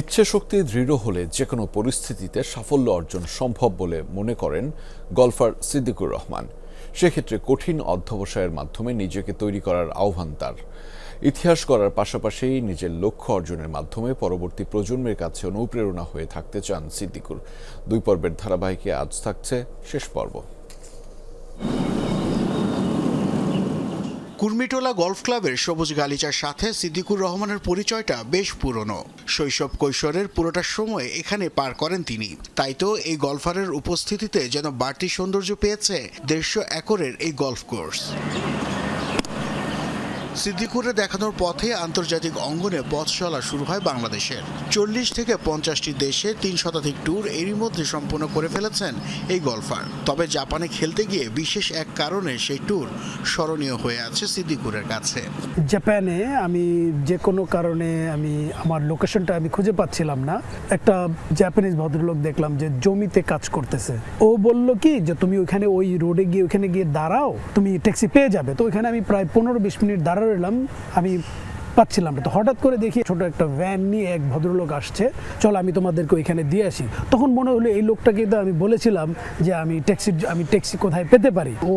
ইচ্ছে শক্তি দৃঢ় হলে যে কোনো পরিস্থিতিতে সাফল্য অর্জন সম্ভব বলে মনে করেন গলফার সিদ্দিকুর রহমান। সেক্ষেত্রে কঠিন অধ্যবসায়ের মাধ্যমে নিজেকে তৈরি করার আহ্বান তার। ইতিহাস করার পাশাপাশি নিজের লক্ষ্য অর্জনের মাধ্যমে পরবর্তী প্রজন্মের কাছে অনুপ্রেরণা হয়ে থাকতে চান সিদ্দিকুর। দুই পর্বের ধারাবাহিকে আজ থাকছে শেষ পর্ব। কুর্মিটোলা গল্ফ ক্লাবের সবুজ গালিচার সাথে সিদ্দিকুর রহমানের পরিচয়টা বেশ পুরনো। শৈশব কৈশোরের পুরোটা সময় এখানে পার করেন তিনি। তাই তো এই গল্ফারের উপস্থিতিতে যেন বাড়তি সৌন্দর্য পেয়েছে দেড়শো একরের এই গল্ফ কোর্স। সিদ্দিকুরে দেখানোর পথে আন্তর্জাতিক অঙ্গনে পথ চলা শুরু হয় বাংলাদেশের। চল্লিশ থেকে পঞ্চাশটি দেশে তিন শতাধিক ট্যুর এরই মধ্যে সম্পূর্ণ করে ফেলেছেন এই গলফার তবে জাপানে খেলতে গিয়ে বিশেষ এক কারণে সেই ট্যুর স্মরণীয় হয়ে আছে সিদ্দিকুরের কাছে। জাপানে আমি যে কোনো কারণে আমি আমার লোকেশনটা আমি খুঁজে পাচ্ছিলাম না। একটা জাপানিজ ভদ্রলোক দেখলাম যে জমিতে কাজ করতেছে। ও বলল কি, যে তুমি ওইখানে ওই রোডে গিয়ে ওইখানে গিয়ে দাঁড়াও, তুমি ট্যাক্সি পেয়ে যাবে। তো ওইখানে আমি প্রায় পনেরো বিশ মিনিট দাঁড়া রইলাম আমি পাচ্ছিলাম না। তো হঠাৎ করে দেখি ছোট একটা ভ্যান নিয়ে এক ভদ্রলোক আসছে। চলো আমি তোমাদেরকে ওইখানে দিয়ে আসি। তখন মনে হলো এই লোকটাকে তো আমি বলেছিলাম যে আমি ট্যাক্সি আমি ট্যাক্সি কোথায় পেতে পারি? ও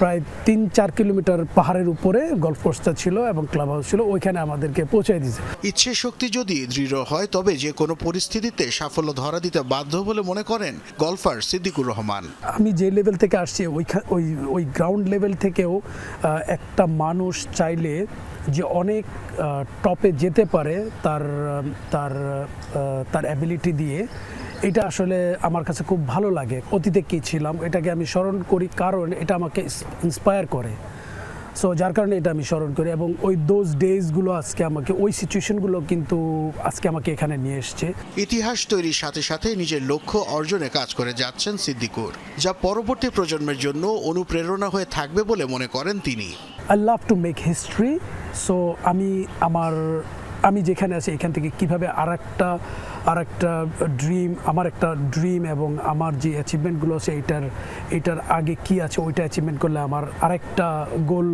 প্রায় তিন চার কিলোমিটার পাহাড়ের উপরে গল্ফ কোর্সটা ছিল এবং ক্লাব হাউস ছিল ওইখানে আমাদেরকে পৌঁছে দিয়েছে। ইচ্ছে শক্তি যদি দৃঢ় হয় তবে যে কোনো পরিস্থিতিতে সাফল্য ধরা দিতে বাধ্য বলে মনে করেন গলফার সিদ্দিকুর রহমান। আমি যে লেভেল থেকে আসছি ওই ওই গ্রাউন্ড লেভেল থেকেও একটা মানুষ চাইলে যে অনেক টপে যেতে পারে তার তার তার অ্যাবিলিটি দিয়ে এটা আসলে আমার কাছে খুব ভালো লাগে। অতীতে কী ছিলাম এটাকে আমি স্মরণ করি কারণ এটা আমাকে ইন্সপায়ার করে। সো যার কারণে এটা আমি স্মরণ করি এবং ওই দোজ ডেজগুলো আজকে আমাকে ওই সিচুয়েশনগুলো কিন্তু আজকে আমাকে এখানে নিয়ে এসছে। ইতিহাস তৈরির সাথে সাথে নিজের লক্ষ্য অর্জনে কাজ করে যাচ্ছেন সিদ্দিকুর যা পরবর্তী প্রজন্মের জন্য অনুপ্রেরণা হয়ে থাকবে বলে মনে করেন তিনি। I love to make history so আমি আমার, আমি যেখানে আছি, এখান থেকে কীভাবে আর একটা আর একটা ড্রিম আমার একটা ড্রিম এবং আমার যে অ্যাচিভমেন্টগুলো আছে, এটার এটার আগে কি আছে, ওইটা অ্যাচিভমেন্ট করলে আমার আরেকটা গোল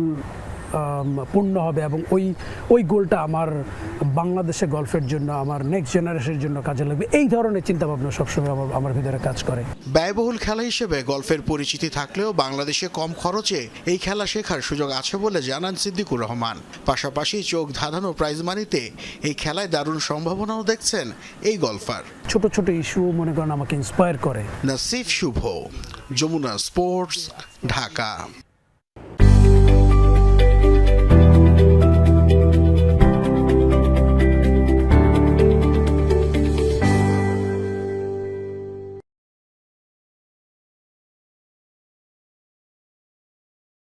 পূর্ণ হবে এবং ওই ওই গোলটা আমার বাংলাদেশে গল্ফের জন্য আমার নেক্সট জেনারেশনের জন্য কাজে লাগবে। এই ধরনের চিন্তাভাবনা সবসময় আমার আমার ভিতরে কাজ করে। ব্যয়বহুল খেলা হিসেবে গল্ফের পরিচিতি থাকলেও বাংলাদেশে কম খরচে এই খেলা শেখার সুযোগ আছে বলে জানান সিদ্দিকুর রহমান। পাশাপাশি চোখ ধাঁধানো প্রাইজ মানিতে এই খেলায় দারুণ সম্ভাবনাও দেখছেন এই গল্ফার ছোট ছোট ইস্যু মনে করেন আমাকে ইন্সপায়ার করে। নাসিফ শুভ যমুনা স্পোর্টস ঢাকা।